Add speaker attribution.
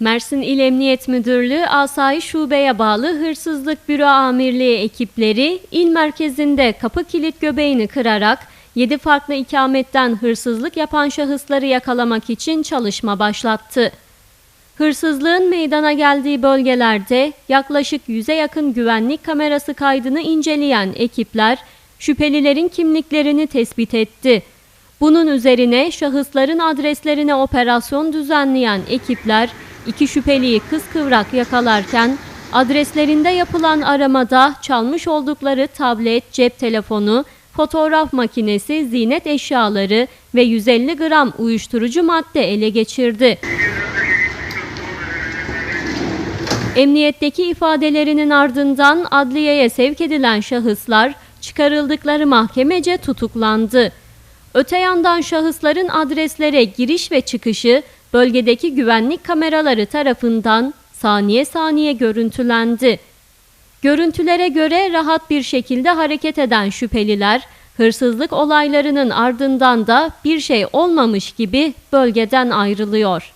Speaker 1: Mersin İl Emniyet Müdürlüğü Asayiş Şube'ye bağlı Hırsızlık Büro Amirliği ekipleri il merkezinde kapı kilit göbeğini kırarak 7 farklı ikametten hırsızlık yapan şahısları yakalamak için çalışma başlattı. Hırsızlığın meydana geldiği bölgelerde yaklaşık 100'e yakın güvenlik kamerası kaydını inceleyen ekipler şüphelilerin kimliklerini tespit etti. Bunun üzerine şahısların adreslerine operasyon düzenleyen ekipler iki şüpheliyi kıskıvrak yakalarken adreslerinde yapılan aramada çalmış oldukları tablet, cep telefonu, fotoğraf makinesi, ziynet eşyaları ve 150 gram uyuşturucu madde ele geçirdi. Emniyetteki ifadelerinin ardından adliyeye sevk edilen şahıslar çıkarıldıkları mahkemece tutuklandı. Öte yandan şahısların adreslere giriş ve çıkışı bölgedeki güvenlik kameraları tarafından saniye saniye görüntülendi. Görüntülere göre rahat bir şekilde hareket eden şüpheliler hırsızlık olaylarının ardından da bir şey olmamış gibi bölgeden ayrılıyor.